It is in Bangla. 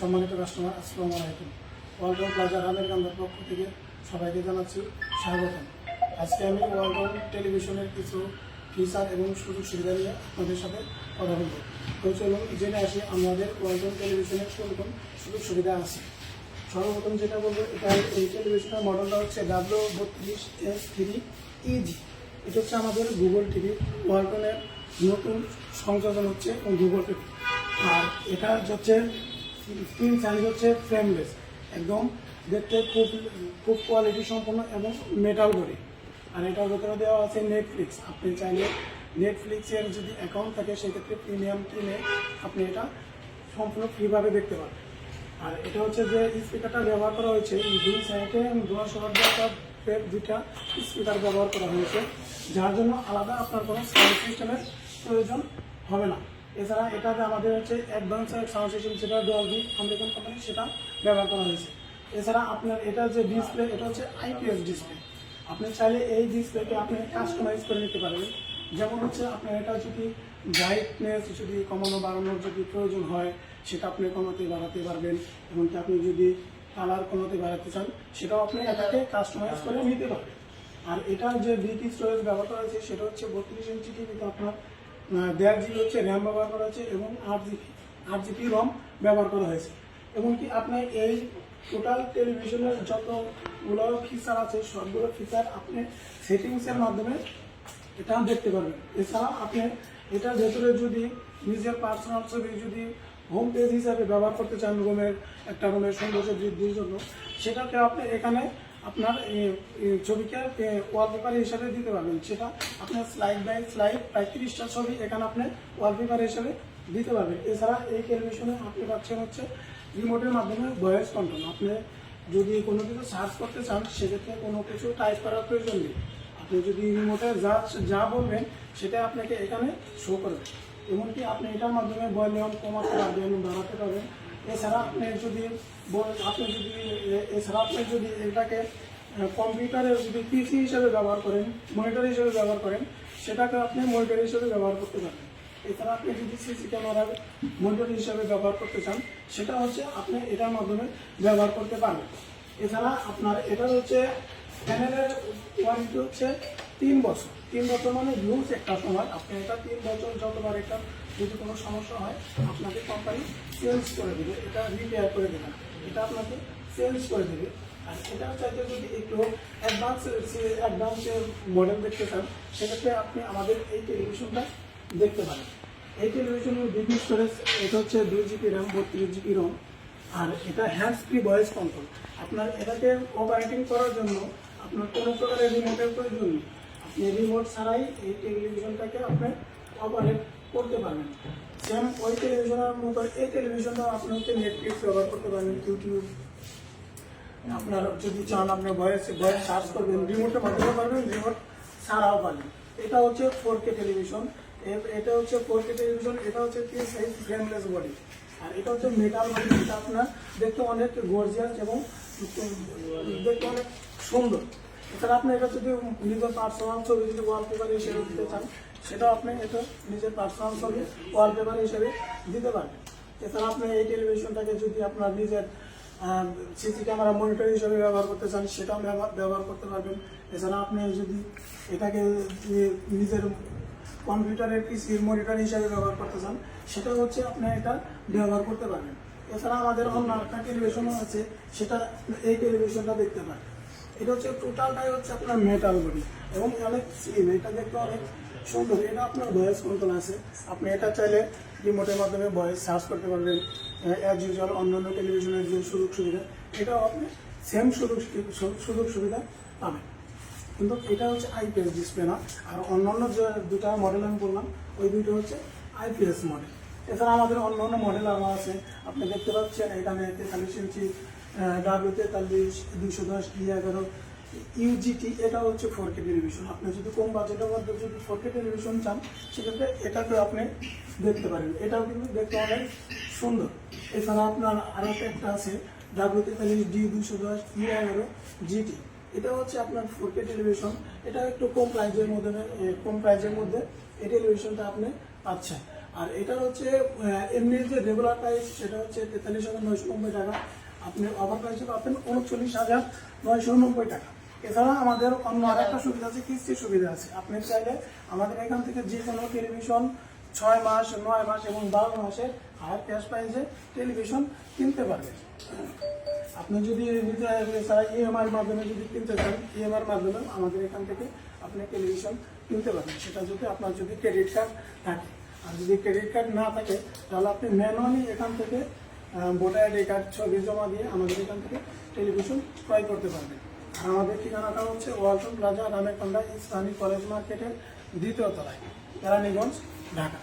সম্মানিত কাস্টমার আসসালামু আলাইকুম। ওয়ালটন প্লাজা রামের গান্ধার পক্ষ থেকে সবাইকে জানাচ্ছি স্বাগতম। আজকে আমি ওয়ালটন টেলিভিশনের কিছু ফিচার এবং সুযোগ সুবিধা নিয়ে আপনাদের সাথে কথা বলব। তো চলুন, জেনে আসি আমাদের ওয়ালটন টেলিভিশনের কোন কোন সুযোগ সুবিধা আছে। সর্বপ্রথম যেটা বলব, এটা এই টেলিভিশনের মডেলটা হচ্ছে ডাব্লিউ বত্রিশ এস থ্রি ইজি এটা হচ্ছে আমাদের গুগল টিভি ওয়ালটনের নতুন সংযোজন হচ্ছে গুগল টিভি আর এটা হচ্ছে স্ক্রিন সাইজ হচ্ছে ফ্রেমলেস একদম দেখতে খুব খুব কোয়ালিটি সম্পন্ন এবং মেটাল বডি আর এটার ভেতরে দেওয়া আছে নেটফ্লিক্স আপনি চাইলে নেটফ্লিক্সের যদি অ্যাকাউন্ট থাকে, সেক্ষেত্রে প্রিমিয়াম কিনে আপনি এটা সম্পূর্ণ ফ্রিভাবে দেখতে পারবেন আর এটা হচ্ছে যে স্পিকারটা ব্যবহার করা হয়েছে দুই সাইডে দশ হাজার দুইটা স্পিকার ব্যবহার করা হয়েছে। যার জন্য আলাদা আপনার কোনো সাউন্ড সিস্টেমের প্রয়োজন হবে না। এছাড়া এটাতে আমাদের হচ্ছে অ্যাডভান্স সাউন্ড সিস্টেম যেটা ডলবি আমেরিকান কোম্পানি সেটা ব্যবহার করা হয়েছে। এছাড়া আপনার এটা যে ডিসপ্লে এটা হচ্ছে আইপিএস ডিসপ্লে আপনি চাইলে এই ডিসপ্লেকে আপনি কাস্টমাইজ করে নিতে পারবেন যেমন হচ্ছে আপনার এটা যদি ব্রাইটনেস যদি কমানো, বাড়ানোর যদি প্রয়োজন হয়, সেটা আপনি কমাতে, বাড়াতে পারবেন। এমনকি আপনি যদি কালার কমাতে বাড়াতে চান, সেটাও আপনি এটাকে কাস্টমাইজ করে নিতে পারবেন। আর এটার যে বিটি স্টোরেজ ব্যবহার করা হয়েছে, সেটা হচ্ছে বত্রিশ ইঞ্চি টিভিতে আপনার দেড় জিবি হচ্ছে র্যাম ব্যবহার করা হয়েছে এবং আট জিবি আট জিবি রম ব্যবহার করা হয়েছে। এমনকি আপনি এই টোটাল টেলিভিশনের যতগুলো ফিচার আছে, সবগুলো ফিচার আপনি সেটিংসের মাধ্যমে এটা দেখতে পারবেন। এছাড়া আপনি এটার ভেতরে যদি নিজের পার্সোনাল ছবি যদি হোম পেজ হিসাবে ব্যবহার করতে চান, রুমের একটা রুমের সৌন্দর্য বৃদ্ধির জন্য, সেটাকে আপনি এখানে আপনার ছবিকে ওয়ালপেপার হিসাবে দিতে পারবেন। সেটা আপনার স্লাইড বাই স্লাইড প্রায় তিরিশটা ছবি এখানে আপনি ওয়ালপেপার হিসাবে দিতে পারবেন। এছাড়া এই টেলিভিশনে আপনি পাচ্ছেন হচ্ছে রিমোটের মাধ্যমে ভয়েস কন্ট্রোল আপনি যদি কোনো কিছু সার্চ করতে চান, সেক্ষেত্রে কোনো কিছু টাইপ করার প্রয়োজন নেই। আপনি যদি রিমোটে যা যা বলবেন, সেটা আপনাকে এখানে শো করবে। এমনকি আপনি এটার মাধ্যমে ভলিউম কমাতে পারবেন, বাড়াতে পারবেন। এছাড়া আপনি যদি আপনি যদি এছাড়া আপনি যদি এটাকে কম্পিউটারে যদি পিসি হিসেবে ব্যবহার করেন, মনিটর হিসেবে ব্যবহার করেন, সেটাকে আপনি মনিটর হিসেবে ব্যবহার করতে পারবেন। এছাড়া আপনি যদি সিসি ক্যামেরার মনিটর হিসেবে ব্যবহার করতে চান, সেটা হচ্ছে আপনি এটার মাধ্যমে ব্যবহার করতে পারবেন। এছাড়া আপনার এটা হচ্ছে প্যানেলের ওয়ারেন্টি হচ্ছে তিন বছর। তিন বছর মানে ইউজ একটা সময়। আপনি এটা তিন বছর যতবার এটা যদি কোনো সমস্যা হয়, আপনাকে কোম্পানি চেঞ্জ করে দেবে। এটা রিপেয়ার করে দেবে এটা আপনাকে চেঞ্জ করে দেবে। আর এটা চাইতে যদি একটু অ্যাডভান্স অ্যাডভান্সের মডেল দেখতে চান, সেক্ষেত্রে আপনি আমাদের এই টেলিভিশনটা দেখতে পারেন। এই টেলিভিশনের বিবি স্টোরেজ এটা হচ্ছে দুই জিবি র্যাম বত্রিশ জিবি রম আর এটা হ্যান্ডস ফ্রি ভয়েস কন্ট্রোল আপনার এটাকে অপারেটিং করার জন্য আপনার কোনো প্রকারের রিমোটের প্রয়োজন আপনি রিমোট ছাড়াই এই টেলিভিশনটাকে আপনি অপারেট করতে পারবেন। সেম ওই টেলিভিশনের মতো এই টেলিভিশনটা আপনি হচ্ছে নেটফ্লিক্স ব্যবহার করতে পারবেন ইউটিউব আপনার যদি চান আপনি ভয়েস ভয়েস সার্চ করবেন রিমোটের মাধ্যমে পারবেন রিমোট ছাড়াও পারবেন। এটা হচ্ছে ফোর কে টেলিভিশন এটা হচ্ছে ফোর কে টেলিভিশন এটা হচ্ছে তিন সাইজ ফ্রেমলেস বডি আর এটা হচ্ছে মেটাল বডি এটা আপনার দেখতে অনেক গর্জিয়াস এবং দেখতে অনেক সুন্দর। এছাড়া আপনি এটা যদি নিজের পার্সোনাল ছবি যদি ওয়ালপেপার হিসেবে দিতে চান, সেটাও আপনি এটা নিজের পার্সোনাল ছবি ওয়ালপেপার হিসেবে দিতে পারবেন এছাড়া আপনি এই টেলিভিশনটাকে যদি আপনার নিজের সিসি ক্যামেরা মনিটর হিসেবে ব্যবহার করতে চান, সেটাও ব্যবহার করতে পারবেন। এছাড়া আপনি যদি এটাকে নিজের কম্পিউটারের পিসির মনিটর হিসেবে ব্যবহার করতে চান সেটা হচ্ছে আপনি এটা ব্যবহার করতে পারবেন। এছাড়া আমাদের অন্য একটা টেলিভিশনও আছে, সেটা এই টেলিভিশনটা দেখতে পারেন। এটা হচ্ছে টোটালটাই হচ্ছে আপনার মেটাল বডি এবং অনেক স্লিম এটা দেখতে অনেক সুন্দর। এটা আপনার ভয়েস কন্ট্রোল আছে। আপনি এটা চাইলে রিমোটের মাধ্যমে ভয়েস সার্চ করতে পারবেন অ্যাজ ইউজুয়াল অন্যান্য টেলিভিশনের যে সুযোগ সুবিধা, এটাও আপনি সেম সুযোগ সুযোগ সুবিধা পাবেন। কিন্তু এটা হচ্ছে আইপিএস ডিসপ্লে না। আর অন্যান্য যে দুটা মডেল আমি বললাম, ওই দুটো হচ্ছে আইপিএস মডেল এছাড়া আমাদের অন্য অন্য মডেল আরও আছে। আপনি দেখতে পাচ্ছেন, এখানে তেতাল্লিশ ইঞ্চি ডাব্লিউ তেতাল্লিশ দুশো দশ ই এগারো, ইউজিটি এটা হচ্ছে ফোর কে টেলিভিশন আপনি যদি কম বাজেটের মধ্যে যদি ফোর কে টেলিভিশন চান, সেক্ষেত্রে এটাকে আপনি দেখতে পারেন। এটাও কিন্তু দেখতে অনেক সুন্দর। এছাড়া আপনার আরও একটা আছে ডাব্লিউ তেতাল্লিশ ডি দুশো দশ ই এগারো জিটি এটা হচ্ছে আপনার ফোর কে টেলিভিশন এটা একটু কম প্রাইজের মধ্যে কম প্রাইজের মধ্যে এই টেলিভিশনটা আপনি পাচ্ছেন। আর এটার হচ্ছে এমনি যে রেগুলার প্রাইস সেটা হচ্ছে তেতাল্লিশ হাজার নয়শো নব্বই টাকা। আপনি ওভার প্রাইসে পাবেন উনচল্লিশ হাজার নয়শো নব্বই টাকা। এছাড়া আমাদের অন্য আরেকটা সুবিধা আছে কিস্তির সুবিধা আছে। আপনি চাইলে আমাদের এখান থেকে যে কোনো টেলিভিশন ছয় মাস নয় মাস এবং বারো মাসে হায়ার ক্যাশ প্রাইসে টেলিভিশন কিনতে পারবেন। আপনি যদি নিতে এছাড়া ইএমআইয়ের মাধ্যমে যদি কিনতে চান ইএমআইয়ের মাধ্যমে আমাদের এখান থেকে আপনি টেলিভিশন কিনতে পারবেন। সেটা যদি আপনার যদি ক্রেডিট কার্ড থাকে। আর যদি ক্রেডিট কার্ড না থাকে তাহলে আপনি ম্যানুয়ালি এখান থেকে ভোটার আইডি কার্ড ছবি জমা দিয়ে আমাদের এখান থেকে টেলিভিশন ক্রয় করতে পারবেন আমাদের ঠিকানাটা হচ্ছে ওয়ালটন প্লাজা রামেকন্ডা ইসলামী কলেজ মার্কেটের দ্বিতীয় তলায়, কেরানীগঞ্জ, ঢাকা।